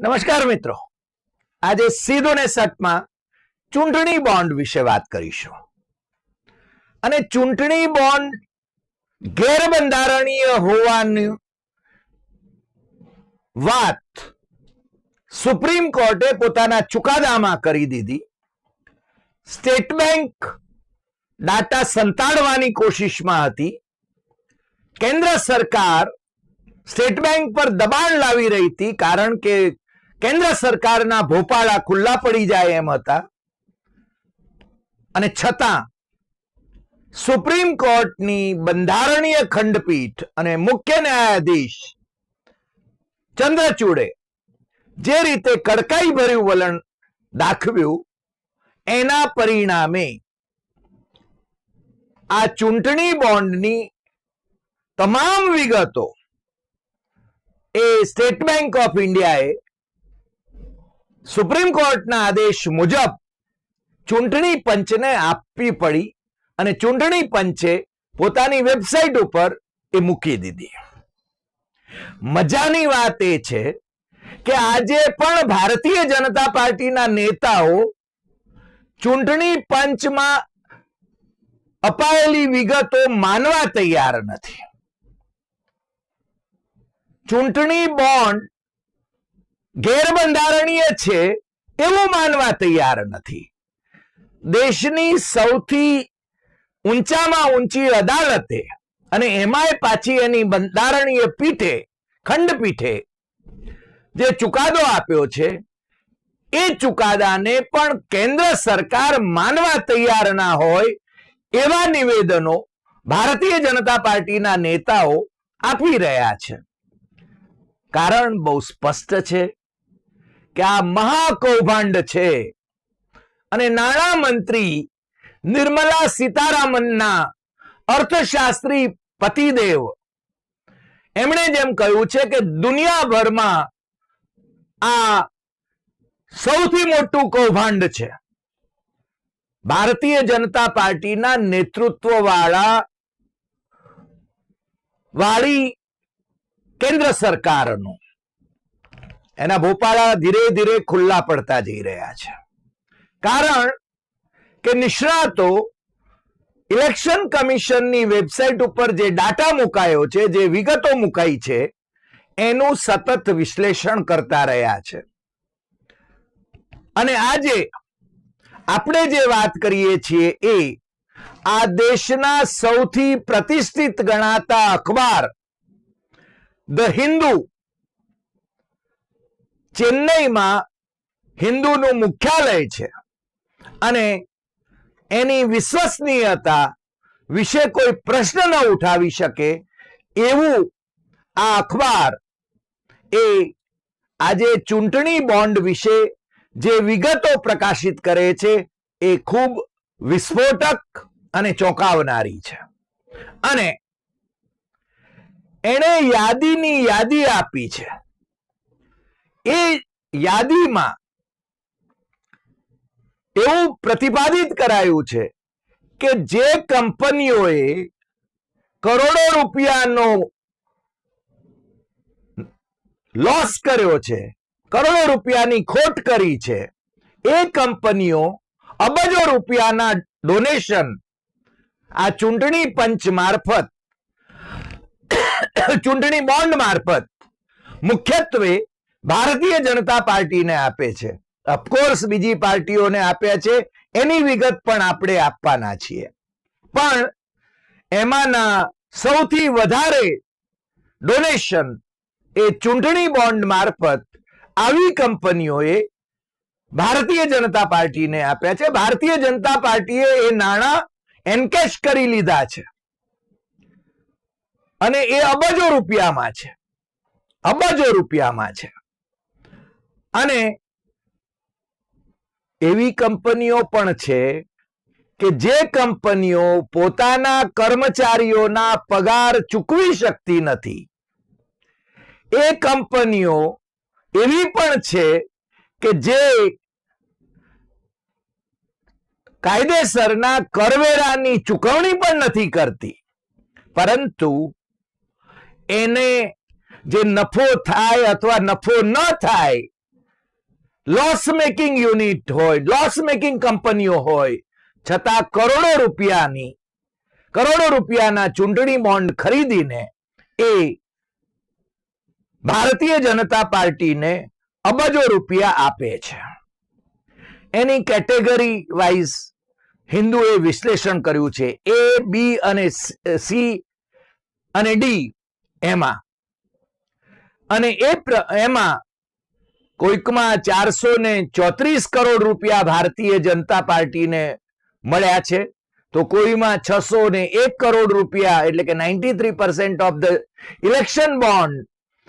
નમસ્કાર મિત્રો. આજે સીધું ને સટમાં ચૂંટણી બોન્ડ વિશે વાત કરીશું. અને ચૂંટણી બોન્ડ ગેરબંધારણીય હોવાની વાત સુપ્રીમ કોર્ટે પોતાના ચુકાદામાં કરી દીધી. સ્ટેટ બેંક ડાટા સંતાડવાની કોશિશમાં હતી. કેન્દ્ર સરકાર સ્ટેટ બેંક પર દબાણ લાવી રહી હતી કારણ કે કેન્દ્ર સરકારના ભોપાળા ખુલ્લા પડી જાય એમ હતા. અને છતાં સુપ્રીમ કોર્ટની બંધારણીય ખંડપીઠ અને મુખ્ય ન્યાયાધીશ ચંદ્રચૂડે જે રીતે કડકાઈ ભર્યું વલણ દાખવ્યું, એના પરિણામે આ ચૂંટણી બોન્ડની તમામ વિગતો એ સ્ટેટ બેંક ઓફ ઇન્ડિયાએ સુપ્રીમ કોર્ટના આદેશ મુજબ ચૂંટણી પંચને આપવી પડી અને ચૂંટણી પંચે પોતાની વેબસાઇટ ઉપર એ મૂકી દીધી. મજાની વાત એ છે કે આજે પણ ભારતીય જનતા પાર્ટીના નેતાઓ ચૂંટણી પંચમાં અપાયેલી વિગતો માનવા તૈયાર નથી. ચૂંટણી બોન્ડ ગેરબંધારણીય છે એવું માનવા તૈયાર નથી. દેશની સૌથી ઊંચામાં ઊંચી અદાલતે અને એમાંય પાછી એની બંધારણીય પીઠે, ખંડપીઠે જે ચુકાદો આપ્યો છે, એ ચુકાદાને પણ કેન્દ્ર સરકાર માનવા તૈયાર ના હોય એવા નિવેદનો ભારતીય જનતા પાર્ટીના નેતાઓ આપી રહ્યા છે. કારણ બહુ સ્પષ્ટ છે કે આ મહાકૌભાંડ છે. અને નાણાં મંત્રી નિર્મલા સીતારામનના અર્થશાસ્ત્રી પતિદેવ, એમણે જેમ કહ્યું છે કે દુનિયાભરમાં આ સૌથી મોટું કૌભાંડ છે. ભારતીય જનતા પાર્ટીના નેતૃત્વ વાળા વાળી કેન્દ્ર સરકારનું. એના ભોપાળા ધીરે ધીરે ખુલ્લા પડતા જઈ રહ્યા છે. કારણ કે નિષ્ણાતો ઇલેક્શન કમિશનની વેબસાઇટ ઉપર જે ડાટા મુકાયો છે, જે વિગતો મુકાઈ છે, એનું સતત વિશ્લેષણ કરતા રહ્યા છે. અને આજે આપણે જે વાત કરીએ છીએ એ આ દેશના સૌથી પ્રતિષ્ઠિત ગણાતા અખબાર ધ હિન્દુ ચેન્નઈમાં હિન્દુનું મુખ્યાલય છે. અને એની વિશ્વસનીયતા વિશે કોઈ પ્રશ્ન ન ઉઠાવી શકે એવું આ અખબાર એ આજે ચૂંટણી બોન્ડ વિશે જે વિગતો પ્રકાશિત કરે છે એ ખૂબ વિસ્ફોટક અને ચોંકાવનારી છે. અને એણે યાદીની યાદી આપી છે. એ યાદીમાં એવું પ્રતિપાદિત કરાયું છે કે જે કંપનીઓએ કરોડો રૂપિયાનો લોસ કર્યો છે, કરોડો રૂપિયાની ખોટ કરી છે, એ કંપનીઓ અબજો રૂપિયાના ડોનેશન આ ચૂંટણી પંચ મારફત, ચૂંટણી બોન્ડ મારફત મુખ્યત્વે ભારતીય જનતા પાર્ટીને આપે છે. ઓફકોર્સ બીજી પાર્ટીઓને આપ્યા છે. એની વિગત પણ આપણે આપવાના છીએ. પણ એમાંના સૌથી વધારે ડોનેશન એ ચૂંટણી બોન્ડ મારફત આવી કંપનીઓએ ભારતીય જનતા પાર્ટીને આપ્યા છે. ભારતીય જનતા પાર્ટીએ એ નાણાં એનકેશ કરી લીધા છે. અને એ અબજો રૂપિયામાં છે. અબજો રૂપિયામાં છે. અને એવી કંપનીઓ પણ છે કે જે કંપનીઓ પોતાના કર્મચારીઓના પગાર ચૂકવી શકતી નથી. એ કંપનીઓ એવી પણ છે કે જે કાયદેસરના કરવેરાની ચૂકવણી પણ નથી કરતી. પરંતુ એને જે નફો થાય અથવા નફો ન થાય લોસ મેકિંગ યુનિટ હોય લોસ મેકિંગ કંપનીઓ હોય, છતાં કરોડો રૂપિયાની, કરોડો રૂપિયાના ચૂંટણી બોન્ડ ખરીદીને એ ભારતીય જનતા પાર્ટીને અબજો રૂપિયા આપે છે. એની કેટેગરી વાઇઝ હિન્દુએ વિશ્લેષણ કર્યું છે. એ બી અને સી અને ડી એમાં. અને એ એમાં કોઈકમાં ચારસો ને ચોત્રીસ કરોડ રૂપિયા ભારતીય જનતા પાર્ટીને મળ્યા છે. તો કોઈમાં છસો ને એક કરોડ રૂપિયા, એટલે કે ninety three percent of the election bond,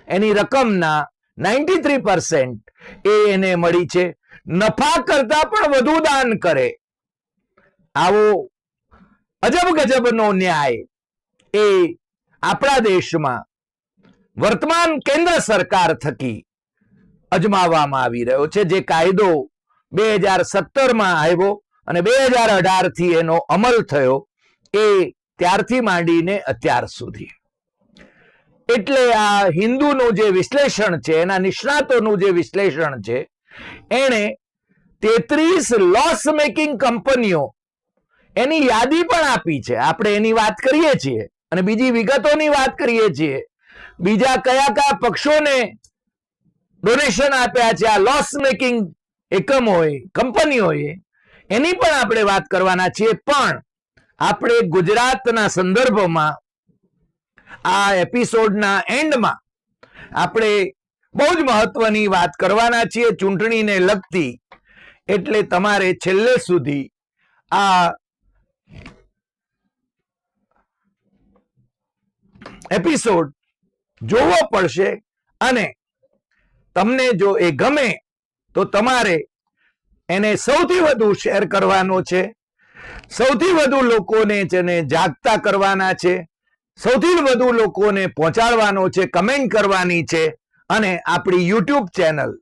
એની રકમના નાઇન્ટી થ્રી પર્સન્ટ એ એને મળી છે. નફા કરતા પણ વધુ દાન કરે. આવો અજબ ગજબનો ન્યાય એ આપણા દેશમાં વર્તમાન કેન્દ્ર સરકાર થકી અજમાવવામાં આવી રહ્યો છે. જે કાયદો બે હજાર સત્તરમાં આવ્યો અને બે હજાર અઢારથી એનો અમલ થયો એ ત્યારથી માંડીને અત્યાર સુધી. એટલે આ હિન્દુનું જે વિશ્લેષણ છે, એના નિષ્ણાતોનું જે વિશ્લેષણ છે, એણે તેત્રીસ લોસ મેકિંગ કંપનીઓ એની યાદી પણ આપી છે. આપણે એની વાત કરીએ છીએ અને બીજી વિગતોની વાત કરીએ છીએ. બીજા કયા કયા પક્ષોને ડોનેશન આપ્યા છે. આ લોસ મેકિંગ એકમોએ કંપનીઓએ એની પણ આપણે વાત કરવાના છીએ. પણ આપણે ગુજરાતના સંદર્ભમાં આ એપિસોડના એન્ડમાં આપણે બહુ જ મહત્વની વાત કરવાના છીએ ચૂંટણીને લગતી. એટલે તમારે છેલ્લે સુધી આ એપિસોડ જોવો પડશે અને તમને જો એ ગમે, તો તમારે એને સૌથી વધુ શેર કરવાનો છે. સૌથી વધુ લોકોને જેને જાગતા કરવાના છે. સૌથી વધુ લોકોને પહોંચાડવાનો છે કમેન્ટ કરવાની છે. અને આપણી YouTube channel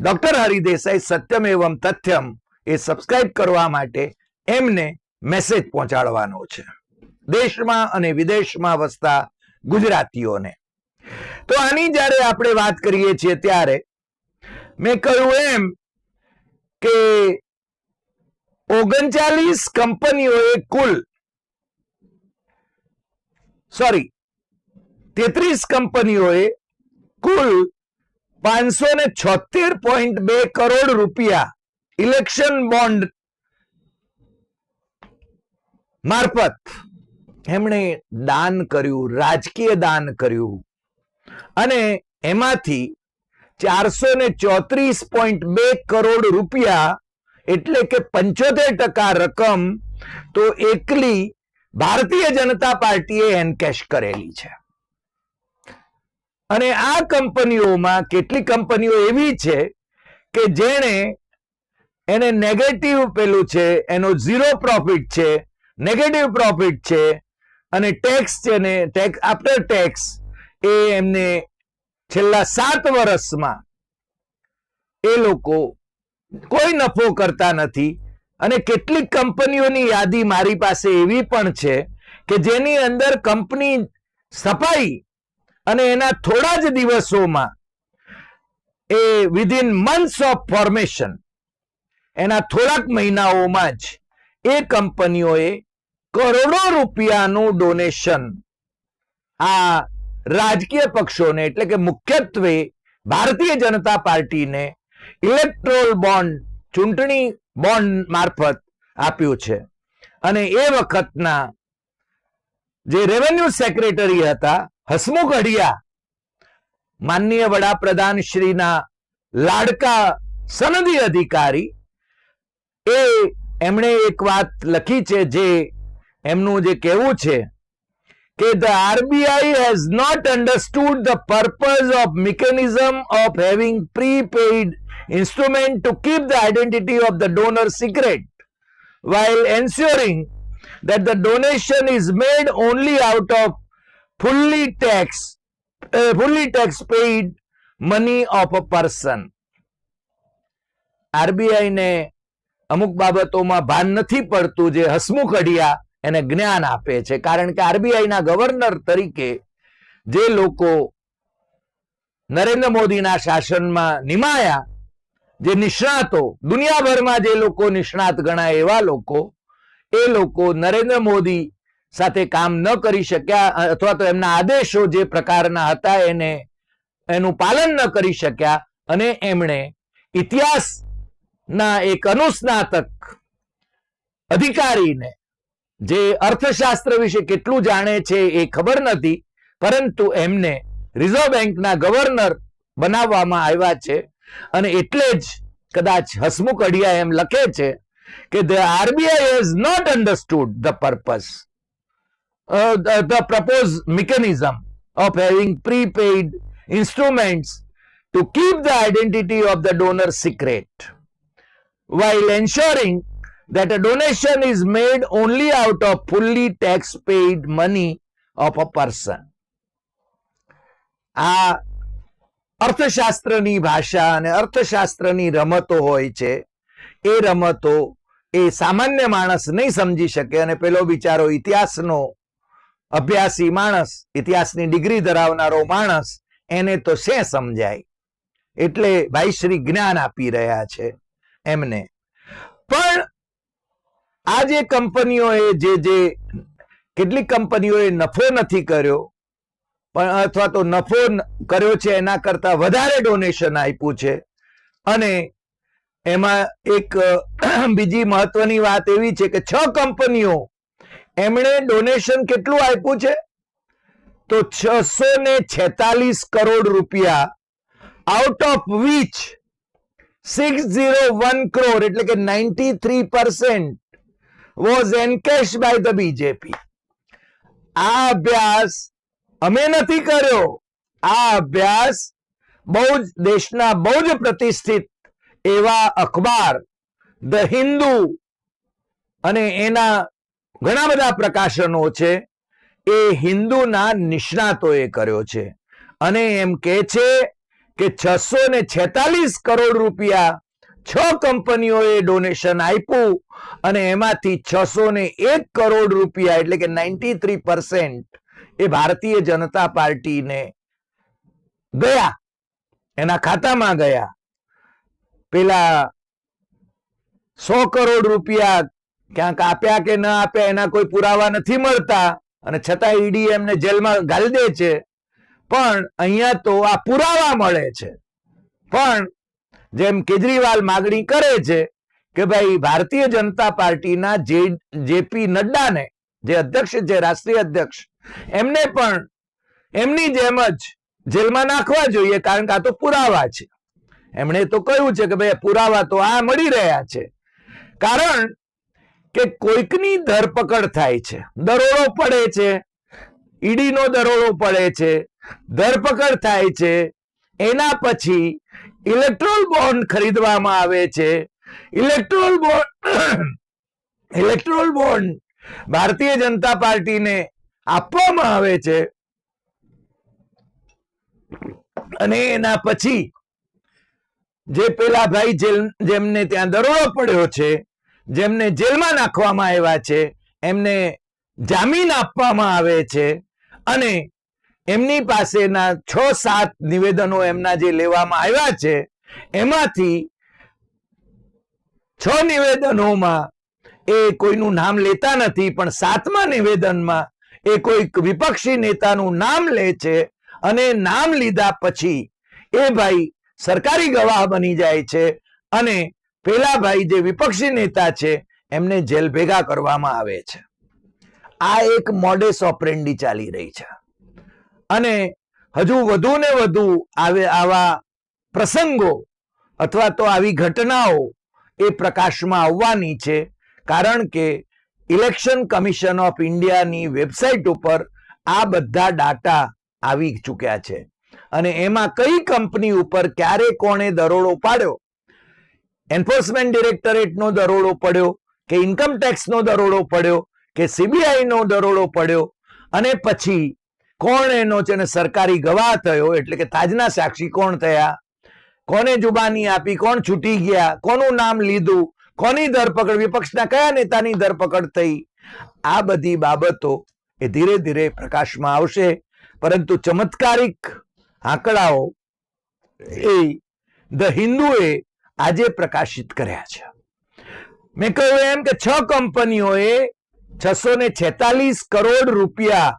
doctor Hari Desai Satyam એવમ તથ્યમ એ સબસ્ક્રાઇબ કરવા માટે એમને મેસેજ પહોંચાડવાનો છે. દેશમાં અને વિદેશમાં વસતા ગુજરાતીઓને. તો આની જ્યારે આપણે વાત કરીએ છીએ ત્યારે, મેં કહ્યું એમ કે ઓગણચાલીસ કંપનીઓએ કુલ સોરી તેત્રીસ કંપનીઓએ કુલ પાંચસો ને છોતેર પોઈન્ટ બે કરોડ રૂપિયા ઇલેક્શન બોન્ડ મારફત એમણે દાન કર્યું, રાજકીય દાન કર્યું. અને એમાંથી ચારસો ને ચોત્રીસ પોઈન્ટ બે કરોડ રૂપિયા એટલે કે પંચોતેર ટકા રકમ તો એકલી ભારતીય જનતા પાર્ટીએ એનકેશ કરેલી છે. અને આ કંપનીઓમાં કેટલી કંપનીઓ એવી છે કે જેણે એને નેગેટિવ પેલું છે, એનો ઝીરો પ્રોફિટ છે નેગેટિવ પ્રોફિટ છે, અને ટેક્સ છે ને ટેક્સ આફ્ટર ટેક્સ એ એમને છેલ્લા સાત વર્ષમાં એ લોકો કોઈ નફો કરતા નથી અને કેટલીક કંપનીઓની યાદી મારી પાસે એવી પણ છે કે જેની અંદર કંપની સફાઈ અને એના થોડા જ દિવસોમાં એ વિધિન મંથ્સ ઓફ ફોર્મેશન એના થોડાક મહિનાઓમાં જ એ કંપનીઓએ કરોડો રૂપિયાનું ડોનેશન આ રાજકીય પક્ષોને, એટલે કે મુખ્યત્વે ભારતીય જનતા પાર્ટીને ઇલેક્ટ્રોલ બોન્ડ ચૂંટણી બોન્ડ મારફત આપ્યું છે. અને એ વખતના જે રેવન્યુ સેક્રેટરી હતા, હસમુખ અઢિયા, માનનીય વડાપ્રધાન શ્રીના લાડકા સનદી અધિકારી, એ એમણે એક વાત લખી છે જે એમનું જે કહેવું છે કે the RBI has not understood the purpose of mechanism of having prepaid instrument to keep the identity of the donor secret while ensuring that the donation is made only out of fully tax uh, fully tax paid money of a person RBI ને અમુક બાબતોમાં ભાન નથી પડતું જે હસમુખ અઢિયા એને જ્ઞાન આપે છે. કારણ કે આરબીઆઈ ના ગવર્નર તરીકે જે લોકો નરેન્દ્ર મોદીના શાસનમાં નિમાયા, જે નિષ્ણાતો, દુનિયાભરમાં જે લોકો નિષ્ણાત ગણાય એવા લોકો, એ લોકો નરેન્દ્ર મોદી સાથે કામ ન કરી શક્યા અથવા તો એમના આદેશો જે પ્રકારના હતા એને, એનું પાલન ન કરી શક્યા અને એમણે ઇતિહાસના એક અનુસ્નાતક અધિકારીને જે અર્થશાસ્ત્ર વિશે કેટલું જાણે છે એ ખબર નથી, પરંતુ એમને રિઝર્વ બેંકના ગવર્નર બનાવવામાં આવ્યા છે. અને એટલે જ કદાચ હસમુખ અઢિયા એમ લખે છે કે the RBI has not understood the purpose the propose mechanism of having prepaid instruments to keep the identity of the donor secret while ensuring that a donation is made only out of fully tax paid money of a person. આ અર્થશાસ્ત્રની ભાષા અને અર્થશાસ્ત્રની રમતો હોય છે, એ રમતો એ સામાન્ય માણસ નહીં સમજી શકે અને પેલો બિચારો ઇતિહાસનો અભ્યાસી માણસ, ઇતિહાસની ડિગ્રી ધરાવનારો માણસ, એને તો શે સમજાય? એટલે ભાઈ શ્રી જ્ઞાન આપી રહ્યા છે એમને. પણ આ જે કંપનીઓએ જે જે કેટલીક કંપનીઓએ નફો નથી કર્યો, પણ અથવા તો નફો કર્યો છે એના કરતા વધારે ડોનેશન આપ્યું છે. અને એમાં એક બીજી મહત્વની વાત એવી છે કે છ કંપનીઓ એમણે ડોનેશન કેટલું આપ્યું છે? તો છસો ને છેતાલીસ કરોડ રૂપિયા out of which six zero one crore એટલે કે ninety three percent was encash by the BJP આ અભ્યાસ અમે નથી કર્યો. આ અભ્યાસ બહુ જ દેશના બહુ જ પ્રતિષ્ઠિત એવા અખબાર, ધ હિન્દુ અને એના ઘણા બધા પ્રકાશનો છે. એ હિન્દુના નિષ્ણાતોએ કર્યો છે. અને એમ કે છે કે છસો ને છેતાલીસ કરોડ રૂપિયા છ કંપનીઓએ ડોનેશન આપ્યું અને એમાંથી છસો ને એક કરોડ રૂપિયા એટલે કે નાઇન્ટી થ્રી પરસેન્ટ એ ભારતીય જનતા પાર્ટીને ગયા. એના ખાતામાં ગયા. પેલા સો કરોડ રૂપિયા ક્યાંક આપ્યા કે ન આપ્યા એના કોઈ પુરાવા નથી મળતા અને છતાં ઈડી એમને જેલમાં ગાલી દે છે. પણ અહીંયા તો આ પુરાવા મળે છે. પણ જેમ કેજરીવાલ માગણી કરે છે કે ભાઈ ભારતીય જનતા પાર્ટીના જે, જેપી નડ્ડાને, જે અધ્યક્ષ છે રાષ્ટ્રીય અધ્યક્ષ, એમને પણ એમની જેમ જ જેલમાં નાખવા જોઈએ કારણ કે આ તો પુરાવા છે. એમણે તો કહ્યું છે કે ભાઈ પુરાવા તો આ મળી રહ્યા છે. કારણ કે કોઈકની ધરપકડ થાય છે. દરોડો પડે છે. ઈડીનો દરોડો પડે છે. ધરપકડ થાય છે. એના પછી ઇલેક્ટ્રોલ બોન્ડ ખરીદવામાં આવે છે. ઇલેક્ટ્રોલ બોન્ડ ઇલેક્ટ્રોલ બોન્ડ ભારતીય જનતા પાર્ટીને આપવામાં આવે છે. અને એના પછી જે પેલા ભાઈ જેમને ત્યાં દરોડો પડ્યો છે, જેમને જેલમાં નાખવામાં આવ્યા છે, એમને જામીન આપવામાં આવે છે અને એમની પાસેના છ સાત નિવેદનો એમના જે લેવામાં આવ્યા છે, એમાંથી છ નિવેદનોમાં એ કોઈનું નામ લેતા નથી, પણ સાતમા નિવેદનમાં એ કોઈ વિપક્ષી નેતાનું નામ લે છે અને નામ લીધા પછી એ ભાઈ સરકારી ગવાહ બની જાય છે અને પેલા ભાઈ જે વિપક્ષી નેતા છે, એમને જેલ ભેગા કરવામાં આવે છે. આ એક મોડેસ ઓપરેન્ડી ચાલી રહી છે. અને હજુ વધુ ને વધુ આવે આવા પ્રસંગો અથવા તો આવી ઘટનાઓ એ પ્રકાશમાં આવવાની છે. કારણ કે ઇલેક્શન કમિશન ઓફ ઇન્ડિયાની વેબસાઇટ ઉપર આ બધા ડાટા આવી ચૂક્યા છે. અને એમાં કઈ કંપની ઉપર ક્યારે કોણે દરોડો પાડ્યો? એન્ફોર્સમેન્ટ ડિરેક્ટરેટનો દરોડો પડ્યો કે ઇન્કમ ટેક્સનો દરોડો પડ્યો કે સીબીઆઈનો દરોડો પડ્યો? અને પછી કોણ એનો છે ને સરકારી ગવાહ થયો? એટલે કે તાજના સાક્ષી કોણ થયા? કોને જુબાની આપી? કોણ છૂટી ગયા? કોનું નામ લીધું? કોની ધરપકડ? વિપક્ષના કયા નેતાની ધરપકડ થઈ? આ બધી બાબતો એ ધીરે ધીરે પ્રકાશમાં આવશે. પરંતુ ચમત્કારિક આંકડાઓ એ ધ હિન્દુએ આજે પ્રકાશિત કર્યા છે. મેં કહ્યું એમ કે છ કંપનીઓએ છસો ને કરોડ રૂપિયા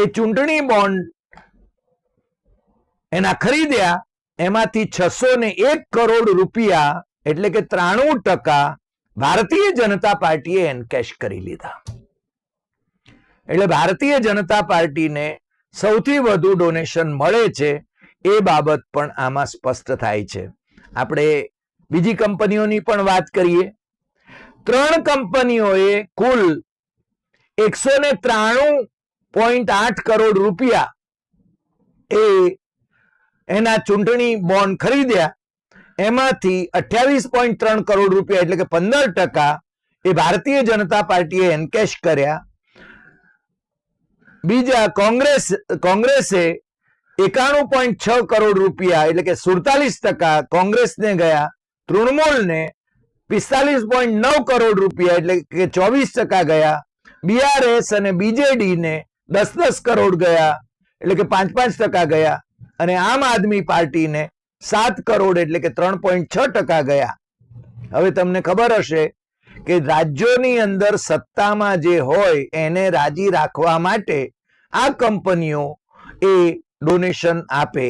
એ ચૂંટણી બોન્ડ એના ખરીદ્યા, એમાંથી છસો ને એક કરોડ રૂપિયા એટલે કે ત્રાણું ટકા ભારતીય જનતા પાર્ટીએ એનકેશ કરી લીધા. એટલે ભારતીય જનતા પાર્ટીને સૌથી વધુ ડોનેશન મળે છે એ બાબત પણ આમાં સ્પષ્ટ થાય છે. આપણે બીજી કંપનીઓની પણ વાત કરીએ. ત્રણ કંપનીઓએ કુલ એકસો ને ત્રાણું પોઈન્ટ આઠ કરોડ રૂપિયા એ એના ચૂંટણી બોન્ડ ખરીદ્યા એમાંથી અઠ્યાવીસ પોઈન્ટ ત્રણ કરોડ રૂપિયા એટલે કે પંદર ટકા એ ભારતીય જનતા પાર્ટીએ એનકેશ કર્યા બીજા કોંગ્રેસ કોંગ્રેસે એકાણું પોઈન્ટ છ કરોડ રૂપિયા એટલે કે સુડતાલીસ ટકા કોંગ્રેસને ગયા તૃણમૂલને પિસ્તાલીસ પોઈન્ટ નવ કરોડ રૂપિયા એટલે કે ચોવીસ ટકા ગયા બીઆરએસ અને બીજેડી ને દસ દસ કરોડ ગયા, એટલે કે પાંચ પાંચ ટકા ગયા, અને આમ આદમી પાર્ટીને સાત કરોડ એટલે કે ત્રણ પોઈન્ટ છ ટકા ગયા. હવે તમને ખબર હશે કે રાજ્યોની અંદર સત્તામાં જે હોય એને રાજી રાખવા માટે આ કંપનીઓ એ ડોનેશન આપે.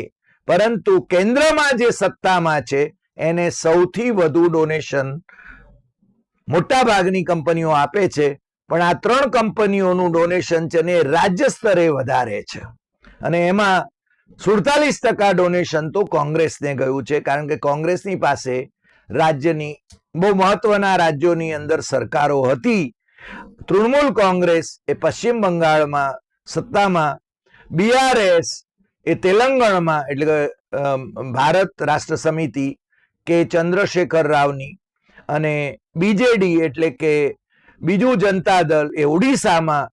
પરંતુ કેન્દ્રમાં જે સત્તામાં છે, એને સૌથી વધુ ડોનેશન મોટા ભાગની કંપનીઓ આપે છે. પણ આ ત્રણ કંપનીઓનું ડોનેશન છે ને રાજ્ય સ્તરે વધારે છે. અને એમાં સુડતાલીસ ટકા ડોનેશન તો કોંગ્રેસને ગયું છે, કારણ કે કોંગ્રેસની પાસે રાજ્યની, બહુ મહત્વના રાજ્યોની અંદર સરકારો હતી. તૃણમૂલ કોંગ્રેસ એ પશ્ચિમ બંગાળમાં સત્તામાં બીઆરએસ એ તેલંગાણામાં, એટલે કે ભારત રાષ્ટ્ર સમિતિ કે ચંદ્રશેખર રાવની અને બીજેડી એટલે કે બીજું જનતા દળ એ ઓડિશામાં,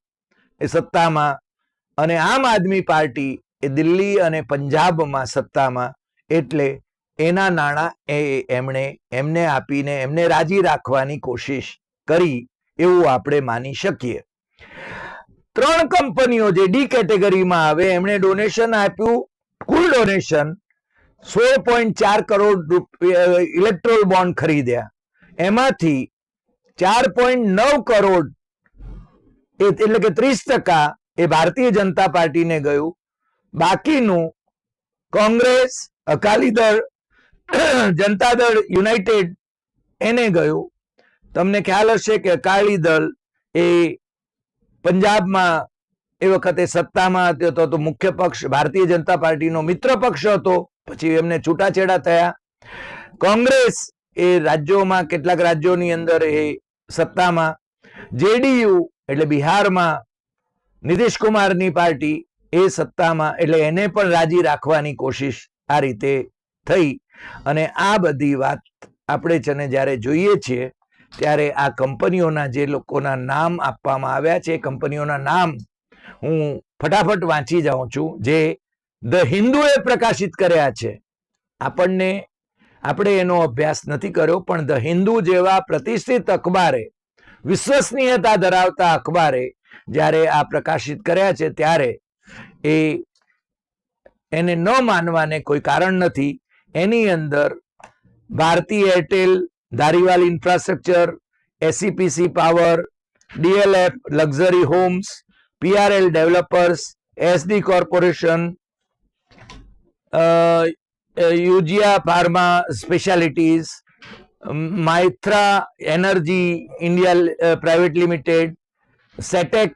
એ સત્તામાં અને આમ આદમી પાર્ટી એ દિલ્હી અને પંજાબમાં સત્તામાં. એટલે એના નાણાં એ એમણે, એમને આપીને એમને રાજી રાખવાની કોશિશ કરી એવું આપણે માની શકીએ. ત્રણ કંપનીઓ જે ડી કેટેગરીમાં આવે, એમણે ડોનેશન આપ્યું, કુલ ડોનેશન સોળ પોઈન્ટ ચાર કરોડ રૂપિયા ઇલેક્ટ્રોલ બોન્ડ ખરીદ્યા. એમાંથી ચાર પોઈન્ટ નવ કરોડ. એટલે કે ત્રીસ ટકા એ ભારતીય જનતા પાર્ટીને ગયું. બાકીનું કોંગ્રેસ, અકાલી દળ, જનતા દળ, યુનાઇટેડ, એને ગયું. તમને ખ્યાલ હશે કે અકાલી દળ એ પંજાબમાં એ વખતે સત્તામાં હતો તો મુખ્ય પક્ષ, ભારતીય જનતા પાર્ટીનો મિત્ર પક્ષ હતો. પછી એમને છૂટાછેડા થયા. કોંગ્રેસ એ રાજ્યોમાં, કેટલાક રાજ્યોની અંદર એ સત્તામાં, જેડીયુ એટલે બિહારમાં નીતિશ કુમારની પાર્ટી એ સત્તામાં એટલે એને પણ રાજી રાખવાની કોશિશ આ રીતે થઈ. અને આ બધી વાત આપણે છે જ્યારે જોઈએ છીએ, ત્યારે આ કંપનીઓના જે લોકોના નામ આપવામાં આવ્યા છે કંપનીઓના નામ હું ફટાફટ વાંચી જાઉં છું, જે ધ હિન્દુએ પ્રકાશિત કર્યા છે. આપણને આપણે એનો અભ્યાસ નથી કર્યો, પણ ધ હિન્દુ જેવા પ્રતિષ્ઠિત અખબારે, વિશ્વસનીયતા ધરાવતા અખબારે જ્યારે આ પ્રકાશિત કર્યા છે ત્યારે એ એને ન માનવાને કોઈ કારણ નથી. એની અંદર Bharti Airtel, Dhariwal infrastructure ACPC power DLF luxury homes PRL developers SD corporation Eugia pharma specialities Mytrah energy India private limited, સેટેક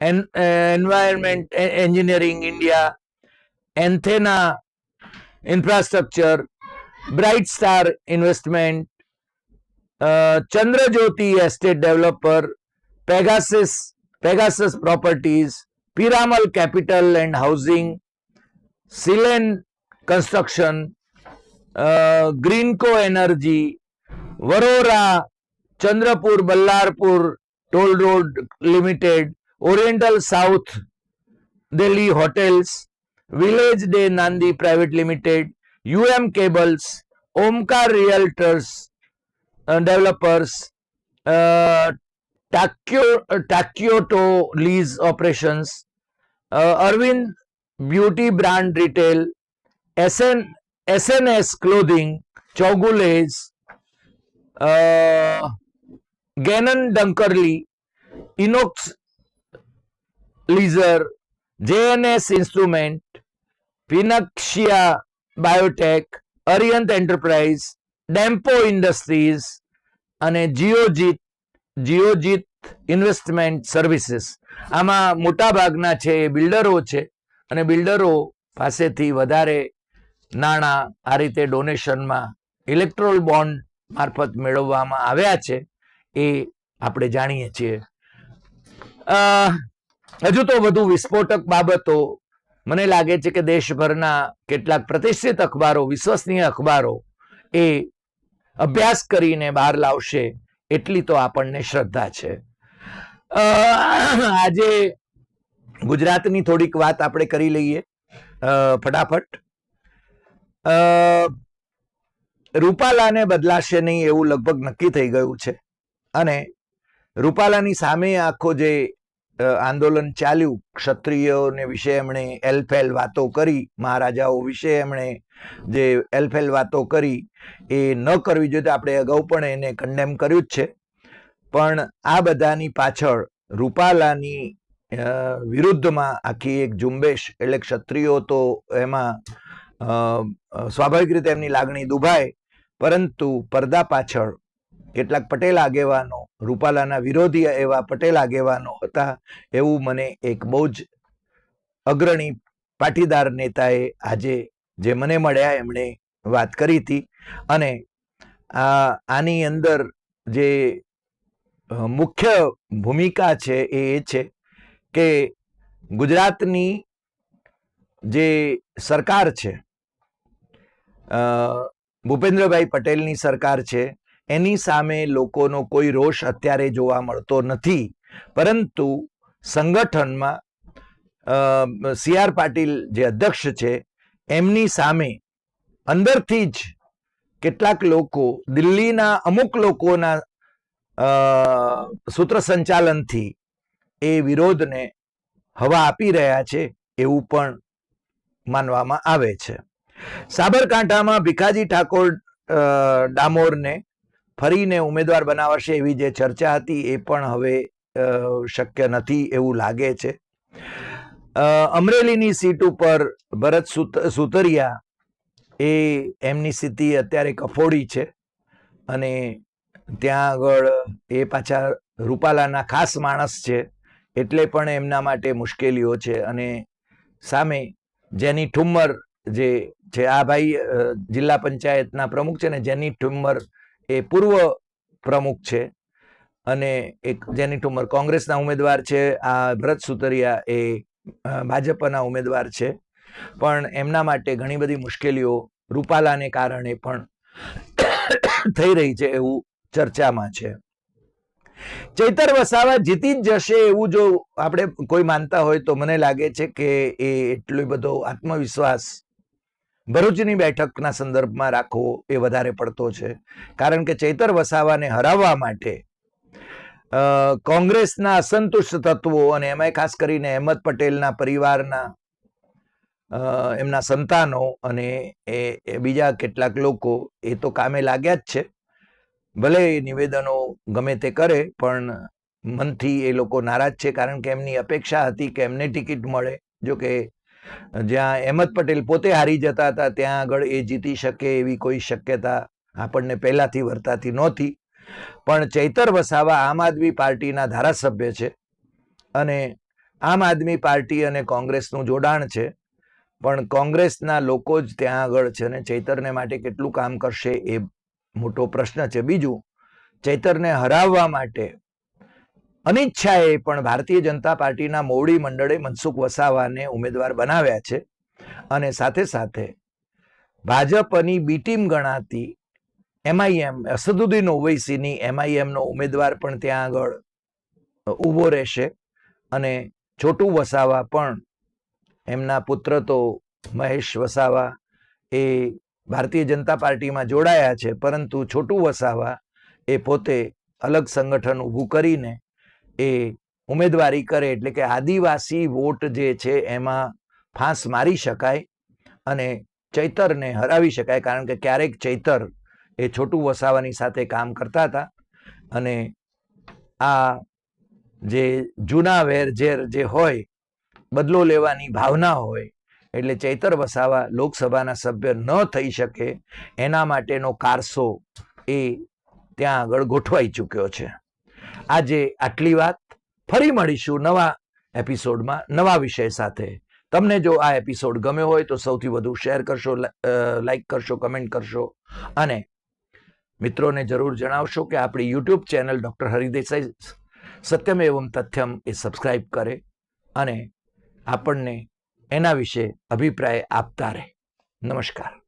environment engineering India, એન્થેના infrastructure, bright star investment Chandrajyoti estate developer, Pegasus, Pegasus properties, Piramal capital and housing, સિલેન construction Greenko energy Warora Chandrapur Ballarpur toll road limited oriental south Delhi hotels village de Nandi private limited UM cables Omkar realtors developers ટાક્યો ટાક્યોટો lease operations Arvind beauty brand retail SN SNS clothing ચોગુલેઝ Gannon Dunkerley Inox leisure JNS instrument ફિનક્શિયા biotech અરિયંત enterprise Dempo industries અને Geojit Geojit investment services આમાં મોટાભાગના છે એ બિલ્ડરો છે અને બિલ્ડરો પાસેથી વધારે નાણાં આ રીતે ડોનેશનમાં ઇલેક્ટ્રોલ બોન્ડ મારફત મેળવવામાં આવ્યા છે એ આપણે જાણીએ છીએ. હજુ તો વધુ વિસ્ફોટક બાબતો મને લાગે છે કે દેશભરના કેટલાક પ્રતિષ્ઠિત અખબારો, વિશ્વસનીય અખબારો એ અભ્યાસ કરીને બહાર લાવશે એટલી તો આપણને શ્રદ્ધા છે. આજે ગુજરાતની થોડીક વાત આપણે કરી લઈએ. ફટાફટ. રૂપાલાને બદલાશે નહીં એવું લગભગ નક્કી થઈ ગયું છે. અને રૂપાલાની સામે આખો જે આંદોલન ચાલ્યું, ક્ષત્રિયોને વિશે એમણે એલફેલ વાતો કરી, મહારાજાઓ વિશે એમણે જે એલફેલ વાતો કરી, એ ન કરવી જોઈએ તો આપણે અગાઉ પણ એને કન્ડેમ કર્યું જ છે. પણ આ બધાની પાછળ રૂપાલાની વિરુદ્ધમાં આખી એક ઝુંબેશ, એટલે ક્ષત્રિયો તો એમાં સ્વાભાવિક રીતે એમની લાગણી દુભાય, પરંતુ પડદા પાછળ કેટલાક પટેલ આગેવાનો, રૂપાલાના વિરોધી એવા પટેલ આગેવાનો હતા, એવું મને એક બહુ જ અગ્રણી પાટીદાર નેતાએ આજે જે મને મળ્યા, એમણે વાત કરી હતી. અને આની અંદર જે મુખ્ય ભૂમિકા છે એ એ છે કે ગુજરાતની જે સરકાર છે ભૂપેન્દ્રભાઈ પટેલની સરકાર છે. એની સામે લોકોનો કોઈ રોષ અત્યારે જોવા મળતો નથી. પરંતુ સંગઠનમાં સી આર પાટીલ જે અધ્યક્ષ છે, એમની સામે અંદરથી જ કેટલાક લોકો દિલ્હીના અમુક લોકોના સૂત્ર સંચાલનથી એ વિરોધને હવા આપી રહ્યા છે એવું પણ માનવામાં આવે છે. સાબરકાંઠામાં ભીખાજી ઠાકોર ડામોરને ફરીને ઉમેદવાર બનાવશે એવી જે ચર્ચા હતી એ પણ હવે શક્ય નથી એવું લાગે છે. અમરેલીની સીટ ઉપર ભરત સુત- સુતરિયા એ એમની સ્થિતિ અત્યારે કફોડી છે અને ત્યાં આગળ એ પાછા રૂપાલાના ખાસ માણસ છે એટલે પણ એમના માટે મુશ્કેલીઓ છે અને સામે જેની ઠુમ્મર જે છે આ ભાઈ જિલ્લા પંચાયતના પ્રમુખ છે ને, જેની ઠુમ્મર એ પૂર્વ પ્રમુખ છે. અને એક જેની ઠુમ્મર કોંગ્રેસના ઉમેદવાર છે, આ ભરત સુતરિયા એ ભાજપના ઉમેદવાર છે. પણ એમના માટે ઘણી બધી મુશ્કેલીઓ રૂપાલાને કારણે પણ થઈ રહી છે એવું ચર્ચામાં છે. ચૈતર વસાવા જીતી જ જશે એવું જો આપણે કોઈ માનતા હોય તો મને લાગે છે કે એ એટલો બધો આત્મવિશ્વાસ ભરૂચની બેઠકના સંદર્ભમાં રાખવો એ વધારે પડતો છે. કારણ કે ચૈતર વસાવાને હરાવવા માટે કોંગ્રેસના અસંતુષ્ટ તત્વો અને એમાંય ખાસ કરીને અહેમદ પટેલના પરિવારના એમના સંતાનો અને એ બીજા કેટલાક લોકો એ તો કામે લાગ્યા જ છે. ભલે એ નિવેદનો ગમે તે કરે, પણ મનથી એ લોકો નારાજ છે કારણ કે એમની અપેક્ષા હતી કે એમને ટિકિટ મળે. જો કે જ્યાં અહેમદ પટેલ પોતે હારી જતા હતા, ત્યાં આગળ એ જીતી શકે એવી કોઈ શક્યતા આપણને પહેલાથી વર્તાતી નહોતી. પણ ચૈતર વસાવા આમ આદમી પાર્ટીના ધારાસભ્ય છે અને આમ આદમી પાર્ટી અને કોંગ્રેસનું જોડાણ છે, પણ કોંગ્રેસના લોકો જ ત્યાં આગળ છે અને ચૈતરને માટે કેટલું કામ કરશે એ મોટો પ્રશ્ન છે. બીજું, ચૈતરને હરાવવા માટે અનિચ્છાએ પણ ભારતીય જનતા પાર્ટીના મોવડી મંડળે મનસુખ વસાવાને ઉમેદવાર બનાવ્યા છે અને સાથે સાથે ભાજપની બી ટીમ ગણાતી એમઆઈએમ, અસદુદ્દીન ઓવૈસીની એમઆઈએમનો ઉમેદવાર પણ ત્યાં આગળ ઊભો રહેશે અને છોટું વસાવા પણ એમના પુત્ર તો મહેશ વસાવા એ ભારતીય જનતા પાર્ટીમાં જોડાયા છે, પરંતુ છોટું વસાવા એ પોતે અલગ સંગઠન ઊભું કરીને એ ઉમેદવારી કરે એટલે કે આદિવાસી વોટ જે છે એમાં ફાંસ મારી શકાય અને ચૈતરને હરાવી શકાય. કારણ કે ક્યારેક ચૈતર એ છોટું વસાવાની સાથે કામ કરતા હતા અને આ જે જૂના વેરઝેર જે હોય, બદલો લેવાની ભાવના હોય, એટલે ચૈતર વસાવા લોકસભાના સભ્ય ન થઈ શકે, એના માટેનો કારસો એ ત્યાં આગળ ગોઠવાઈ ચૂક્યો છે. આજે આટલી વાત. ફરી મળીશું નવા એપિસોડમાં, નવા વિષય સાથે. તમને જો આ એપિસોડ ગમ્યો હોય તો સૌથી વધુ શેર કરશો લાઈક કરશો, કમેન્ટ કરશો. અને મિત્રોને જરૂર જણાવશો કે આપણી YouTube channel doctor Hari Desai Satyam એવમ તથ્યમ એ સબસ્ક્રાઈબ કરે અને આપણને એના વિશે અભિપ્રાય આપતા રહે. નમસ્કાર.